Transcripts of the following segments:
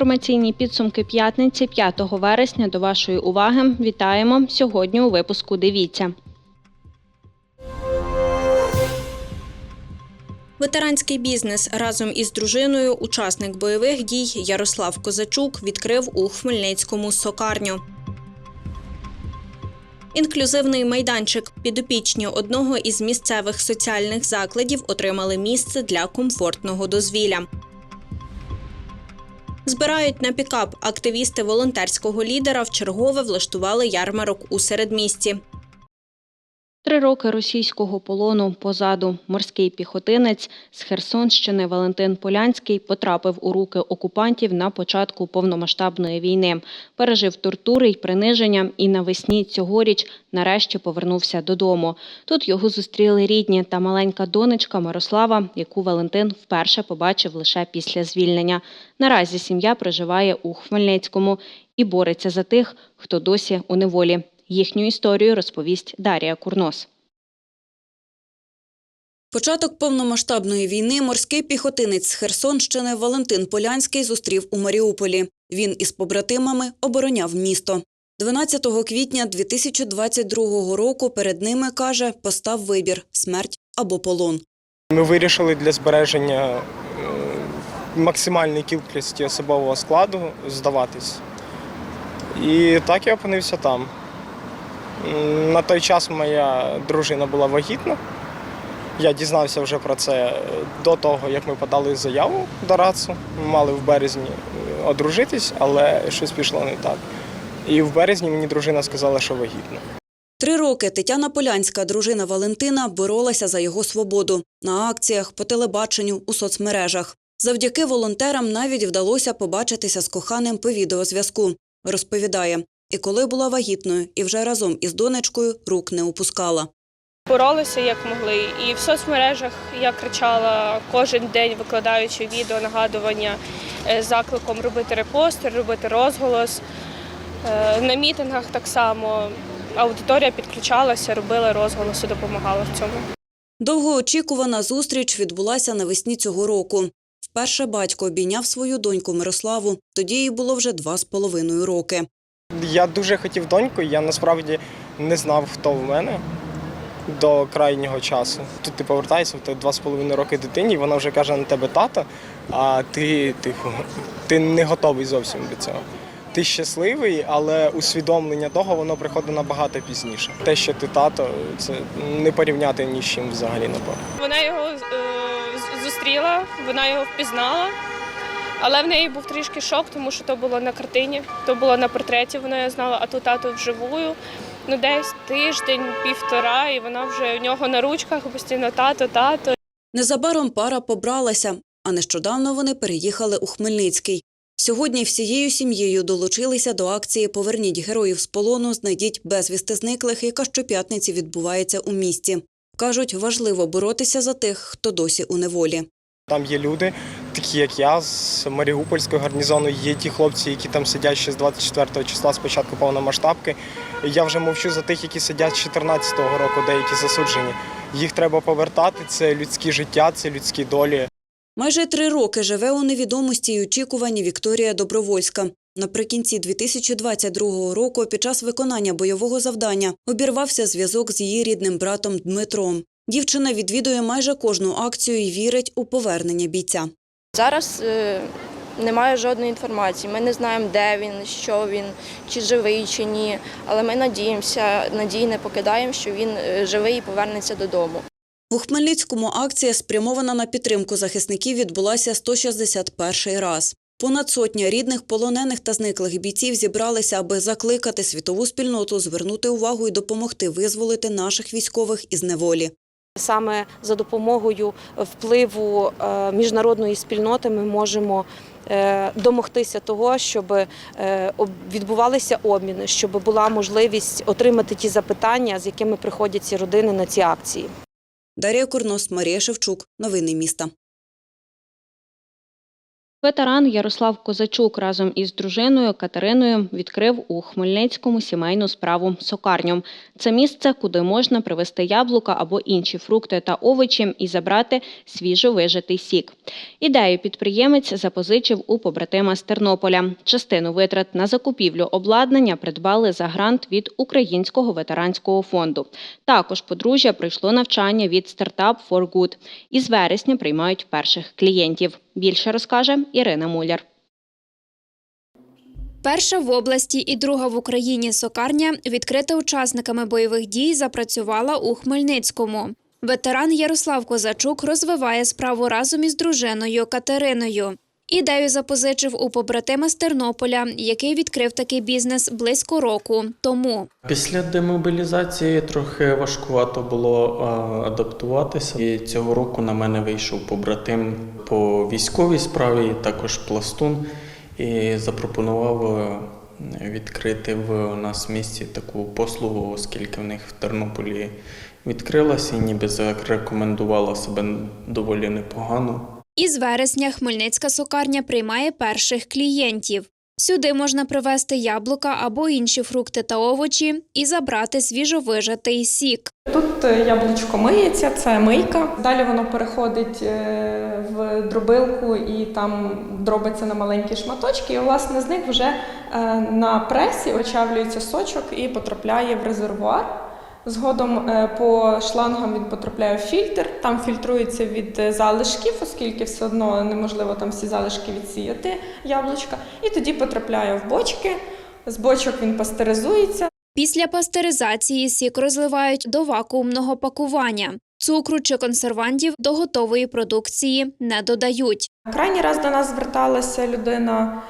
інформаційні підсумки п'ятниці 5 вересня до вашої уваги. Вітаємо сьогодні у випуску. Дивіться. Ветеранський бізнес разом із дружиною, учасник бойових дій Ярослав Козачук відкрив у Хмельницькому сокарню. Інклюзивний майданчик підопічні одного із місцевих соціальних закладів отримали місце для комфортного дозвілля. Збирають на пікап активісти волонтерського лідера вчергове влаштували ярмарок у середмісті. Три роки російського полону позаду морський піхотинець з Херсонщини Валентин Полянський потрапив у руки окупантів на початку повномасштабної війни. Пережив тортури й приниження і навесні цьогоріч нарешті повернувся додому. Тут його зустріли рідні та маленька донечка Мирослава, яку Валентин вперше побачив лише після звільнення. Наразі сім'я проживає у Хмельницькому і бореться за тих, хто досі у неволі. Їхню історію розповість Дарія Курнос. Початок повномасштабної війни морський піхотинець з Херсонщини Валентин Полянський зустрів у Маріуполі. Він із побратимами обороняв місто. 12 квітня 2022 року перед ними, каже, постав вибір – смерть або полон. Ми вирішили для збереження е, максимальної кількості особового складу здаватись. І так я опинився там. На той час моя дружина була вагітна. Я дізнався вже про це до того, як ми подали заяву до РАЦу. Ми мали в березні е, одружитись, але щось пішло не так. І в березні мені дружина сказала, що вагітна. Три роки Тетяна Полянська, дружина Валентина, боролася за його свободу на акціях, по телебаченню, у соцмережах. Завдяки волонтерам навіть вдалося побачитися з коханим по відеозв'язку. Розповідає, і коли була вагітною, і вже разом із донечкою рук не опускала. боролися як могли. І в соцмережах я кричала кожен день, викладаючи відео, нагадування е, з закликом робити репости, робити розголос. Е, На мітингах так само аудиторія підключалася, робила розголоси, допомагала в цьому. Довгоочікувана зустріч відбулася навесні цього року. Вперше батько обійняв свою доньку Мирославу. Тоді їй було вже два з половиною роки. Я дуже хотів доньку, я насправді не знав, хто в мене до крайнього часу. Тут ти повертаєшся, в тебе два з половиною роки дитині, і вона вже каже на тебе тато, а ти, тихо, ти не готовий зовсім до цього. Ти щасливий, але усвідомлення того воно приходить набагато пізніше. Те, що ти тато, це не порівняти ні з чим взагалі напевно. Вона його е, зустріла, вона його впізнала. Але в неї був трішки шок, тому що то було на картині, то було на портреті, вона його знала, а тут тато вживую. Ну, десь тиждень, півтора, і вона вже в нього на ручках постійно тато, тато. Незабаром пара побралася, а нещодавно вони переїхали у Хмельницький. Сьогодні всією сім'єю долучилися до акції Поверніть героїв з полону, знайдіть безвісти зниклих, яка щоп'ятниці відбувається у місті. Кажуть, важливо боротися за тих, хто досі у неволі. Там є люди, такі як я, з Маріупольського гарнізону. Є ті хлопці, які там сидять ще з 24 числа, з початку повномасштабки. Я вже мовчу за тих, які сидять з 14-го року, деякі засуджені. Їх треба повертати. Це людські життя, це людські долі. Майже три роки живе у невідомості й очікуванні Вікторія Добровольська. Наприкінці 2022 року, під час виконання бойового завдання, обірвався зв'язок з її рідним братом Дмитром. Дівчина відвідує майже кожну акцію і вірить у повернення бійця. Зараз е, немає жодної інформації. Ми не знаємо, де він, що він, чи живий, чи ні. Але ми надіємося, надії не покидаємо, що він е, живий і повернеться додому. У Хмельницькому акція, спрямована на підтримку захисників, відбулася 161 раз. Понад сотня рідних, полонених та зниклих бійців зібралися, аби закликати світову спільноту звернути увагу і допомогти визволити наших військових із неволі. Саме за допомогою впливу е, міжнародної спільноти ми можемо е, домогтися того, щоб е, відбувалися обміни, щоб була можливість отримати ті запитання, з якими приходять ці родини на ці акції. Дар'я Курнос, Марія Шевчук. Новини міста. Ветеран Ярослав Козачук разом із дружиною Катериною відкрив у Хмельницькому сімейну справу сокарню. Це місце, куди можна привезти яблука або інші фрукти та овочі і забрати свіжовижитий сік. Ідею підприємець запозичив у побратима з Тернополя. Частину витрат на закупівлю обладнання придбали за грант від Українського ветеранського фонду. Також подружжя пройшло навчання від Startup for Good. Із вересня приймають перших клієнтів. Більше розкаже Ірина Муляр. Перша в області і друга в Україні сокарня, відкрита учасниками бойових дій, запрацювала у Хмельницькому. Ветеран Ярослав Козачук розвиває справу разом із дружиною Катериною. Ідею запозичив у побратима з Тернополя, який відкрив такий бізнес близько року тому. Після демобілізації трохи важкувато було адаптуватися. І цього року на мене вийшов побратим по військовій справі, також пластун, і запропонував е, відкрити в нас в місті таку послугу, оскільки в них в Тернополі відкрилася і ніби зарекомендувала себе доволі непогано. Із вересня Хмельницька сокарня приймає перших клієнтів. Сюди можна привезти яблука або інші фрукти та овочі і забрати свіжовижатий сік. Тут е, яблучко миється, це мийка. Далі воно переходить е, в дробилку і там дробиться на маленькі шматочки. І власне з них вже е, на пресі очавлюється сочок і потрапляє в резервуар. Згодом е, по шлангам він потрапляє в фільтр, там фільтрується від е, залишків, оскільки все одно неможливо там всі залишки відсіяти яблучка. І тоді потрапляє в бочки. З бочок він пастеризується. Після пастеризації сік розливають до вакуумного пакування. Цукру чи консервантів до готової продукції не додають. Крайній раз до нас зверталася людина.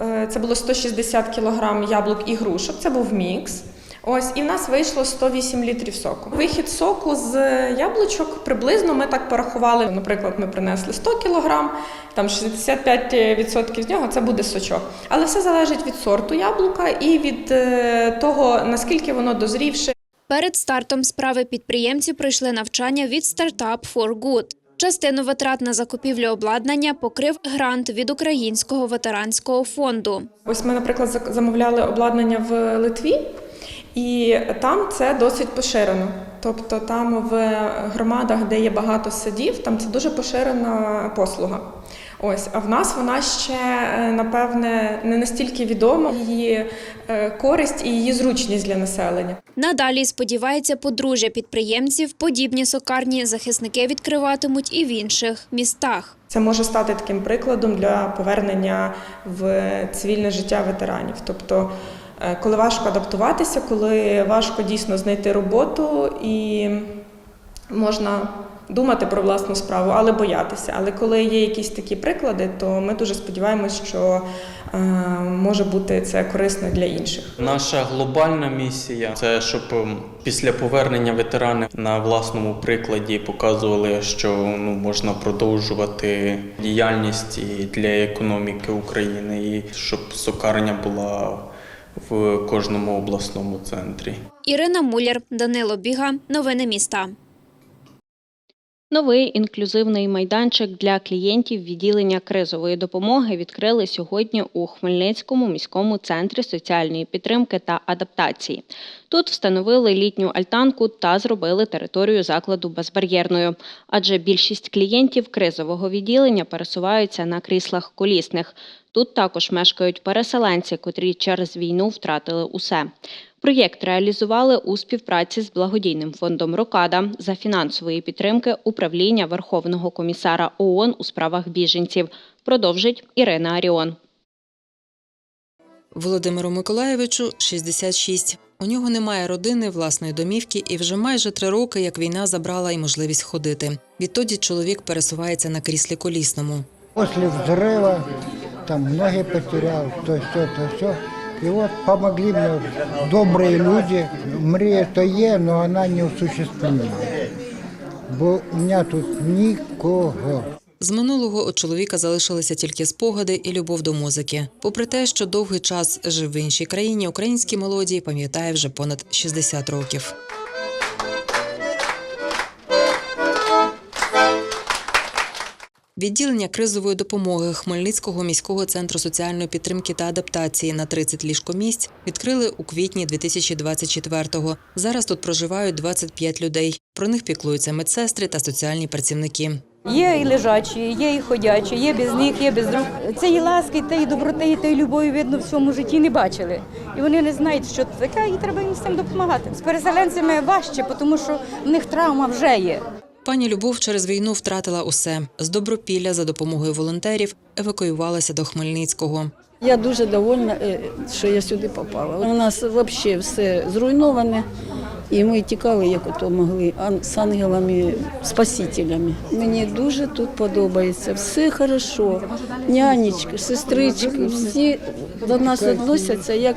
е, Це було 160 кг яблук і грушок. Це був мікс. Ось і в нас вийшло 108 літрів соку. Вихід соку з яблучок приблизно ми так порахували. Наприклад, ми принесли 100 кг, там 65% з нього це буде сочок. Але все залежить від сорту яблука і від е, того наскільки воно дозрівше. Перед стартом справи підприємці пройшли навчання від Startup for Good. Частину витрат на закупівлю обладнання покрив грант від Українського ветеранського фонду. Ось ми, наприклад, замовляли обладнання в Литві, і там це досить поширено. Тобто там в громадах, де є багато садів, там це дуже поширена послуга. Ось, а в нас вона ще, е, напевне, не настільки відома, її е, користь і її зручність для населення. Надалі сподівається подружжя підприємців, подібні сокарні захисники відкриватимуть і в інших містах. Це може стати таким прикладом для повернення в цивільне життя ветеранів. Тобто, коли важко адаптуватися, коли важко дійсно знайти роботу і можна думати про власну справу, але боятися. Але коли є якісь такі приклади, то ми дуже сподіваємось, що е, може бути це корисно для інших. Наша глобальна місія це щоб ем, після повернення ветерани на власному прикладі показували, що ну можна продовжувати діяльність і для економіки України, і щоб сокарня була в кожному обласному центрі. Ірина Муляр, Данило Біга. Новини міста. Новий інклюзивний майданчик для клієнтів відділення кризової допомоги відкрили сьогодні у Хмельницькому міському центрі соціальної підтримки та адаптації. Тут встановили літню альтанку та зробили територію закладу безбар'єрною, адже більшість клієнтів кризового відділення пересуваються на кріслах колісних. Тут також мешкають переселенці, котрі через війну втратили усе. Проєкт реалізували у співпраці з благодійним фондом Рокада за фінансової підтримки управління Верховного комісара ООН у справах біженців. Продовжить Ірина Аріон. Володимиру Миколаєвичу 66. У нього немає родини, власної домівки, і вже майже три роки, як війна забрала й можливість ходити. Відтоді чоловік пересувається на кріслі колісному. После взрыва там ноги потерял, то все, то все. И вот помогли мне добрые люди. Мрия то є, но она не осуществима. Бо у меня тут нікого. З минулого у чоловіка залишилися тільки спогади і любов до музики. Попри те, що довгий час жив в іншій країні, українські мелодії пам'ятає вже понад 60 років. Відділення кризової допомоги Хмельницького міського центру соціальної підтримки та адаптації на 30 ліжкомісць відкрили у квітні 2024-го. Зараз тут проживають 25 людей. Про них піклуються медсестри та соціальні працівники. Є і лежачі, є і ходячі, є без них, є без рук. Цієї ласки, тієї доброти, і тієї любові, видно, в своєму житті не бачили. І вони не знають, що це таке, і треба їм з цим допомагати. З переселенцями важче, тому що в них травма вже є. Пані Любов через війну втратила усе. З Добропілля за допомогою волонтерів евакуювалася до Хмельницького. Я дуже довольна, е, що я сюди попала. У нас взагалі все зруйноване, і ми тікали, як ото могли, з ангелами, спасителями. Мені дуже тут подобається, все хорошо. Нянечки, сестрички, всі до нас відносяться як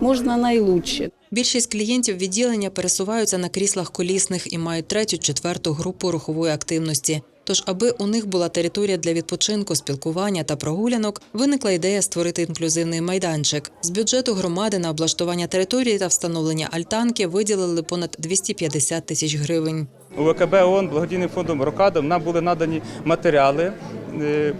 можна найлучше. Більшість клієнтів відділення пересуваються на кріслах колісних і мають третю, четверту групу рухової активності. Тож, аби у них була територія для відпочинку, спілкування та прогулянок, виникла ідея створити інклюзивний майданчик. З бюджету громади на облаштування території та встановлення альтанки виділили понад 250 тисяч гривень. У ВКБ ООН благодійним фондом Рокадом нам були надані матеріали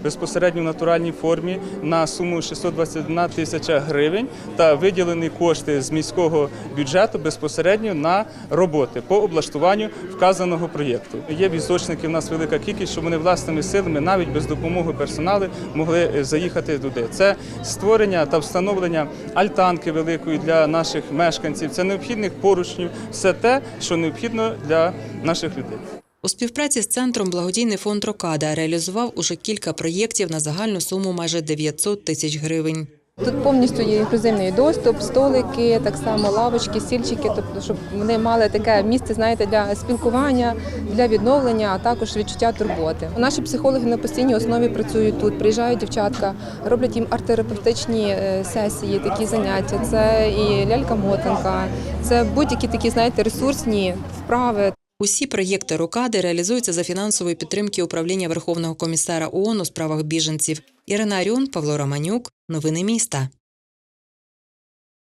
безпосередньо в натуральній формі на суму 621 тисяча гривень та виділені кошти з міського бюджету безпосередньо на роботи по облаштуванню вказаного проєкту. Є візочники, в нас велика кількість, щоб вони власними силами, навіть без допомоги персоналу, могли е, заїхати туди. Це створення та встановлення альтанки великої для наших мешканців, це необхідних поручнів, все те, що необхідно для наших людей. У співпраці з центром благодійний фонд Рокада реалізував уже кілька проєктів на загальну суму майже 900 тисяч гривень. Тут повністю є інклюзивний доступ, столики, так само лавочки, стільчики, тобто, щоб вони мали таке місце, знаєте, для спілкування, для відновлення, а також відчуття турботи. Наші психологи на постійній основі працюють тут. Приїжджають дівчатка, роблять їм арт-терапевтичні е, сесії, такі заняття. Це і лялька-мотанка, це будь-які такі, знаєте, ресурсні вправи. Усі проєкти Рокади реалізуються за фінансової підтримки управління Верховного комісара ООН у справах біженців. Ірина Аріон, Павло Романюк. Новини міста.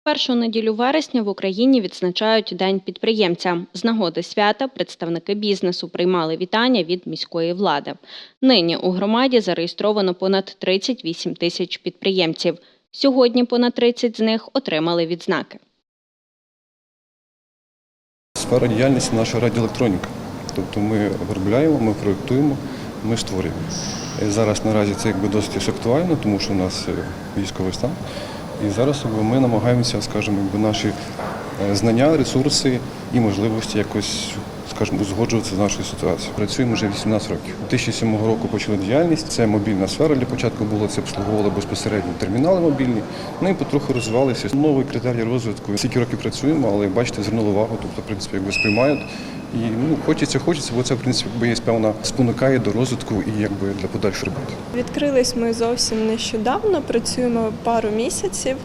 Першу неділю вересня в Україні відзначають День підприємця. З нагоди свята представники бізнесу приймали вітання від міської влади. Нині у громаді зареєстровано понад 38 тисяч підприємців. Сьогодні понад 30 з них отримали відзнаки. Сфера діяльності наша радіоелектроніка. Тобто ми виробляємо, ми проєктуємо, ми створюємо. І зараз наразі це якби досить актуально, тому що у нас е, військовий стан. І зараз якби, ми намагаємося, скажімо, якби наші е, знання, ресурси і можливості якось, скажімо, узгоджуватися з нашою ситуацією. Працюємо вже 18 років. 2007 року почали діяльність. Це мобільна сфера для початку було, це обслуговували безпосередньо термінали мобільні. Ну і потроху розвивалися. Новий критерій розвитку. Стільки років працюємо, але бачите, звернули увагу, тобто, в принципі, якби сприймають. І ну, хочеться, хочеться, бо це в принципі є певна спонукає до розвитку і якби для подальшої роботи. Відкрились ми зовсім нещодавно, працюємо пару місяців,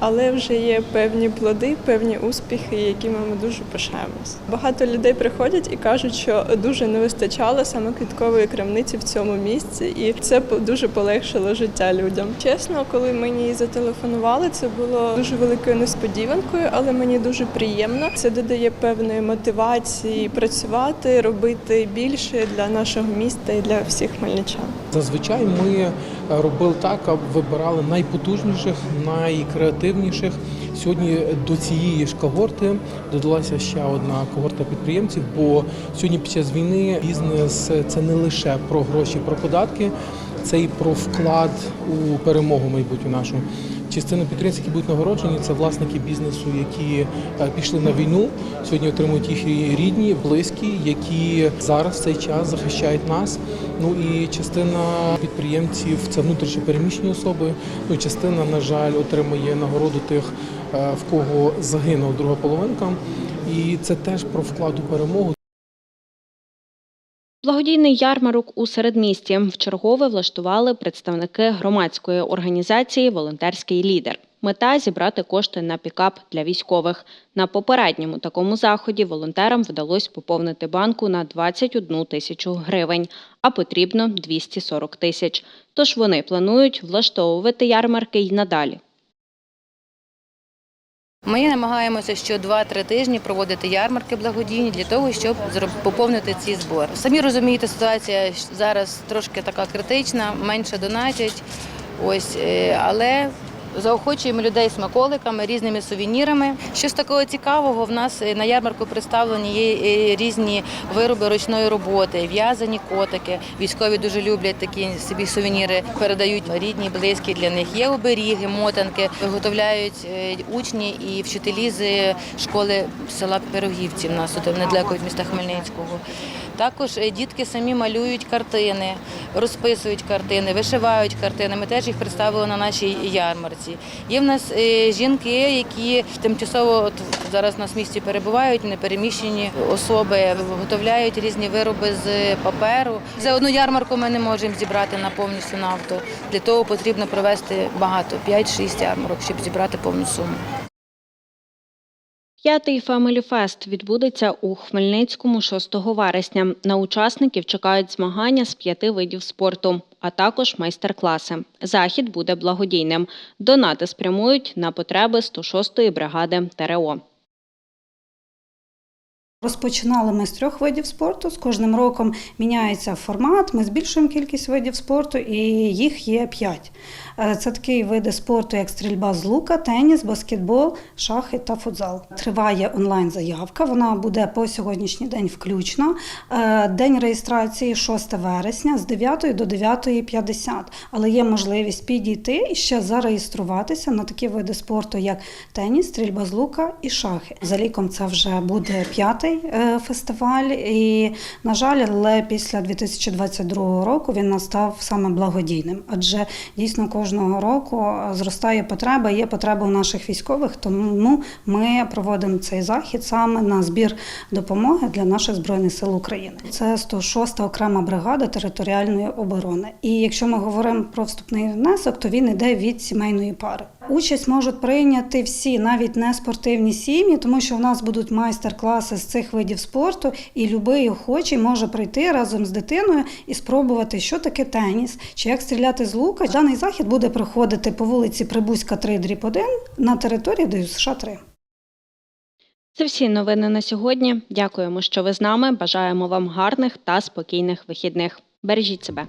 але вже є певні плоди, певні успіхи, якими ми дуже пишаємось. Багато людей приходять і кажуть, що дуже не вистачало саме квіткової крамниці в цьому місці, і це дуже полегшило життя людям. Чесно, коли мені зателефонували, це було дуже великою несподіванкою, але мені дуже приємно. Це додає певної мотивації працювати, робити більше для нашого міста і для всіх хмельничан. Зазвичай ми робили так, а вибирали найпотужніших, найкреативніших. Сьогодні до цієї ж когорти додалася ще одна когорта підприємців. Бо сьогодні під час війни бізнес це не лише про гроші, про податки, це і про вклад у перемогу майбутню нашу. Частина підприємців, які будуть нагороджені, це власники бізнесу, які е, пішли на війну. Сьогодні отримують їх рідні, близькі, які зараз в цей час захищають нас. Ну і частина підприємців це внутрішньо переміщені особи. Ну частина, на жаль, отримує нагороду тих, е, в кого загинула друга половинка. І це теж про вклад у перемогу. Благодійний ярмарок у середмісті вчергове влаштували представники громадської організації Волонтерський лідер. Мета зібрати кошти на пікап для військових. На попередньому такому заході волонтерам вдалося поповнити банку на 21 тисячу гривень, а потрібно 240 тисяч. Тож вони планують влаштовувати ярмарки й надалі. Ми намагаємося що 2-3 тижні проводити ярмарки благодійні для того, щоб поповнити ці збори. Самі розумієте, ситуація зараз трошки така критична, менше донатять. Ось, е, але заохочуємо людей смаколиками, різними сувенірами. Щось такого цікавого в нас е, на ярмарку представлені є е, різні вироби ручної роботи, в'язані котики. Військові дуже люблять такі собі сувеніри, передають рідні, близькі для них. Є оберіги, мотанки, виготовляють е, учні і вчителі з школи села Пирогівці. В нас недалеко від міста Хмельницького. Також дітки самі малюють картини, розписують картини, вишивають картини. Ми теж їх представили на нашій ярмарці. Є в нас е, жінки, які тимчасово от зараз на місці перебувають, непереміщені особи, виготовляють різні вироби з паперу. За одну ярмарку ми не можемо зібрати на повністю на авто. Для того потрібно провести багато 5-6 ярмарок, щоб зібрати повну суму. П'ятий Fest відбудеться у Хмельницькому 6 вересня. На учасників чекають змагання з п'яти видів спорту, а також майстер-класи. Захід буде благодійним. Донати спрямують на потреби 106-ї бригади ТРО. Розпочинали ми з трьох видів спорту. З кожним роком міняється формат. Ми збільшуємо кількість видів спорту, і їх є п'ять. Е, Це такі види спорту, як стрільба з лука, теніс, баскетбол, шахи та футзал. Триває онлайн-заявка. Вона буде по сьогоднішній день включно. Е, День реєстрації 6 вересня з 9 до 9.50. Але є можливість підійти і ще зареєструватися на такі види спорту, як теніс, стрільба з лука і шахи. За ліком це вже буде п'ятий е, фестиваль. І, на жаль, але після 2022 року він настав саме благодійним, адже дійсно кожного року е, зростає потреба, є потреба у наших військових, тому ми проводимо цей захід саме на збір допомоги для наших збройних сил України. Це 106-та окрема бригада територіальної оборони. І якщо ми говоримо про вступний внесок, то він йде від сімейної пари. Участь можуть прийняти всі, навіть не спортивні сім'ї, тому що в нас будуть майстер-класи з цих видів спорту, і будь-який охочий може прийти разом з дитиною і спробувати, що таке теніс, чи як стріляти з лука. Даний захід буде проходити по вулиці Прибузька 3 дріб 1 на території ДЮСШ 3. Це всі новини на сьогодні. Дякуємо, що ви з нами. Бажаємо вам гарних та спокійних вихідних. Бережіть себе.